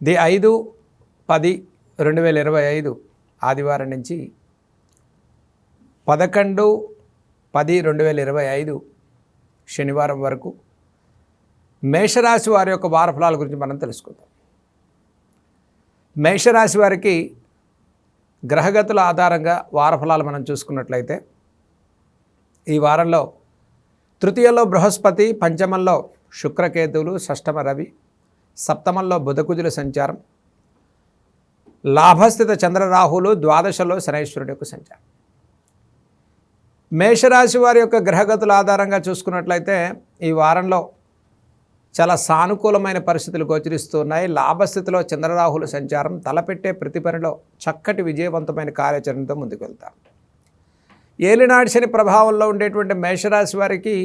The ఐదు పది రెండు వేల ఇరవై ఐదు ఆదివారం నుంచి పదకొండు పది రెండు వేల ఇరవై ఐదు శనివారం వరకు మేషరాశి వారి యొక్క వారఫలాల గురించి మనం తెలుసుకుందాం. మేషరాశి వారికి గ్రహగతుల ఆధారంగా వారఫలాలు మనం చూసుకున్నట్లయితే ఈ వారంలో తృతీయంలో బృహస్పతి పంచమంలో శుక్రకేతువులు షష్టమ రవి సప్తమంలో బుధకుజుల సంచారం లాభస్థిత చంద్రరాహులు ద్వాదశలో శనైశ్వరుడు యొక్క సంచారం. మేషరాశి వారి యొక్క గ్రహగతుల ఆధారంగా చూసుకున్నట్లయితే ఈ వారంలో చాలా సానుకూలమైన పరిస్థితులు గోచరిస్తూ ఉన్నాయి. లాభస్థితిలో చంద్రరాహుల సంచారం తలపెట్టే ప్రతి పనిలో చక్కటి విజయవంతమైన కార్యాచరణతో ముందుకు వెళ్తారు ఏలినాటి శని ప్రభావంలో ఉండేటువంటి మేషరాశి వారికి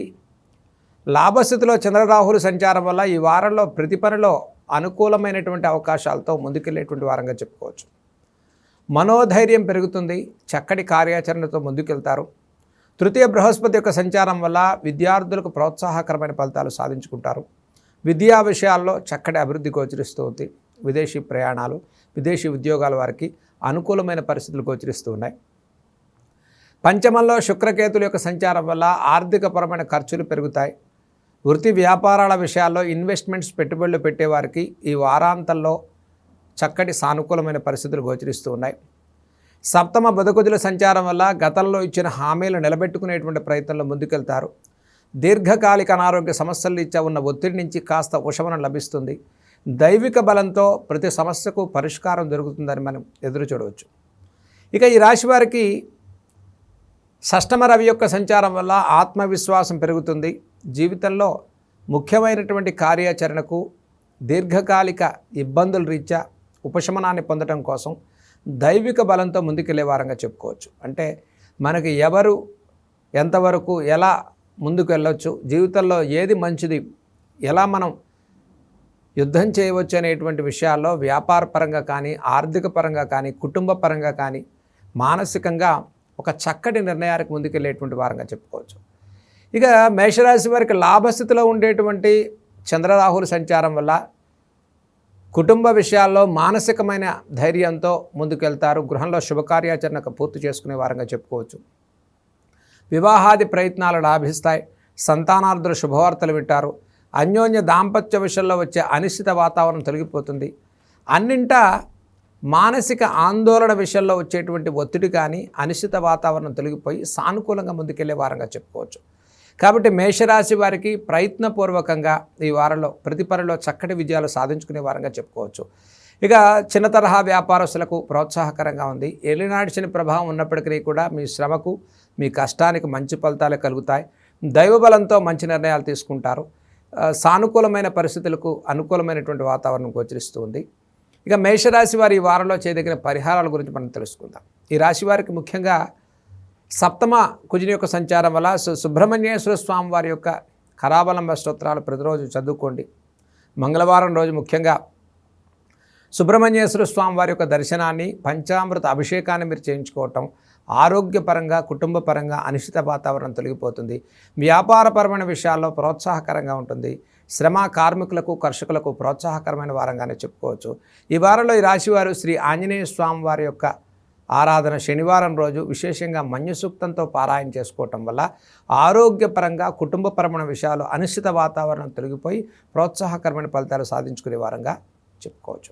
లాభస్థితిలో చంద్రరాహుల సంచారం వల్ల ఈ వారంలో ప్రతి పనిలో అనుకూలమైనటువంటి అవకాశాలతో ముందుకెళ్ళేటువంటి వారంగా చెప్పుకోవచ్చు. మనోధైర్యం పెరుగుతుంది చక్కటి కార్యాచరణతో ముందుకెళ్తారు. తృతీయ బృహస్పతి యొక్క సంచారం వల్ల విద్యార్థులకు ప్రోత్సాహకరమైన ఫలితాలు సాధించుకుంటారు. విద్యా విషయాల్లో చక్కటి అభివృద్ధి గోచరిస్తూ ఉంది. విదేశీ ప్రయాణాలు విదేశీ ఉద్యోగాల వారికి అనుకూలమైన పరిస్థితులు గోచరిస్తూ ఉన్నాయి. పంచమంలో శుక్రకేతుల యొక్క సంచారం వల్ల ఆర్థికపరమైన ఖర్చులు పెరుగుతాయి. వృత్తి వ్యాపారాల విషయాల్లో ఇన్వెస్ట్మెంట్స్ పెట్టుబడులు పెట్టేవారికి ఈ వారాంతంలో చక్కటి సానుకూలమైన పరిస్థితులు గోచరిస్తూ ఉన్నాయి. సప్తమ బతుకుజుల సంచారం వల్ల గతంలో ఇచ్చిన హామీలు నిలబెట్టుకునేటువంటి ప్రయత్నంలో ముందుకెళ్తారు. దీర్ఘకాలిక అనారోగ్య సమస్యలు రీత్యా ఉన్న ఒత్తిడి నుంచి కాస్త ఉపశమనం లభిస్తుంది. దైవిక బలంతో ప్రతి సమస్యకు పరిష్కారం దొరుకుతుందని మనం ఎదురు చూడవచ్చు. ఇక ఈ రాశి వారికి షష్టమ రవి యొక్క సంచారం వల్ల ఆత్మవిశ్వాసం పెరుగుతుంది. జీవితంలో ముఖ్యమైనటువంటి కార్యాచరణకు దీర్ఘకాలిక ఇబ్బందుల రీత్యా ఉపశమనాన్ని పొందడం కోసం దైవిక బలంతో ముందుకెళ్ళే వారంగా చెప్పుకోవచ్చు. అంటే మనకి ఎవరు ఎంతవరకు ఎలా ముందుకు వెళ్ళొచ్చు జీవితంలో ఏది మంచిది ఎలా మనం యుద్ధం చేయవచ్చు అనేటువంటి విషయాల్లో వ్యాపార పరంగా కానీ ఆర్థిక పరంగా కానీ కుటుంబ పరంగా కానీ మానసికంగా ఒక చక్కటి నిర్ణయానికి ముందుకెళ్ళేటువంటి వారంగా చెప్పుకోవచ్చు. ఇక మేషరాశి వారికి లాభస్థితిలో ఉండేటువంటి చంద్రరాహుల సంచారం వల్ల కుటుంబ విషయాల్లో మానసికమైన ధైర్యంతో ముందుకెళ్తారు. గృహంలో శుభకార్యాచరణకు పూర్తి చేసుకునే వారంగా చెప్పుకోవచ్చు. వివాహాది ప్రయత్నాలు లాభిస్తాయి. సంతానార్థులు శుభవార్తలు వింటారు. అన్యోన్య దాంపత్య విషయంలో వచ్చే అనిశ్చిత వాతావరణం తొలగిపోతుంది. అన్నింటా మానసిక ఆందోళన విషయంలో వచ్చేటువంటి ఒత్తిడి కానీ అనిశ్చిత వాతావరణం తొలగిపోయి సానుకూలంగా ముందుకెళ్ళే వారంగా చెప్పుకోవచ్చు. కాబట్టి మేషరాశి వారికి ప్రయత్నపూర్వకంగా ఈ వారంలో ప్రతి పనిలో చక్కటి విజయాలు సాధించుకునే వారంగా చెప్పుకోవచ్చు. ఇక చిన్న తరహా వ్యాపారస్తులకు ప్రోత్సాహకరంగా ఉంది. ఏలినాటి శని ప్రభావం ఉన్నప్పటికీ కూడా మీ శ్రమకు మీ కష్టానికి మంచి ఫలితాలు కలుగుతాయి. దైవబలంతో మంచి నిర్ణయాలు తీసుకుంటారు. సానుకూలమైన పరిస్థితులకు అనుకూలమైనటువంటి వాతావరణం గోచరిస్తుంది ఇక మేషరాశి వారి ఈ వారంలో చేయదగిన పరిహారాల గురించి మనం తెలుసుకుందాం. ఈ రాశి వారికి ముఖ్యంగా సప్తమ కుజుని యొక్క సంచారం వల్ల సుబ్రహ్మణ్యేశ్వర స్వామి వారి యొక్క కరావలంబ స్తోత్రాలు ప్రతిరోజు చదువుకోండి. మంగళవారం రోజు ముఖ్యంగా సుబ్రహ్మణ్యేశ్వర స్వామి వారి యొక్క దర్శనాన్ని పంచామృత అభిషేకాన్ని మీరు చేయించుకోవటం ఆరోగ్యపరంగా కుటుంబపరంగా అనిశ్చిత వాతావరణం తొలగిపోతుంది. వ్యాపారపరమైన విషయాల్లో ప్రోత్సాహకరంగా ఉంటుంది. శ్రమ కార్మికులకు కర్షకులకు ప్రోత్సాహకరమైన వారంగానే చెప్పుకోవచ్చు. ఈ వారంలో ఈ రాశివారు శ్రీ ఆంజనేయ స్వామి వారి యొక్క ఆరాధన శనివారం రోజు విశేషంగా మన్యుసూక్తంతో పారాయణ చేసుకోవటం వల్ల ఆరోగ్యపరంగా కుటుంబపరమైన విషయాలు అనిశ్చిత వాతావరణం తొలగిపోయి ప్రోత్సాహకరమైన ఫలితాలు సాధించుకునే వారంగా చెప్పుకోవచ్చు.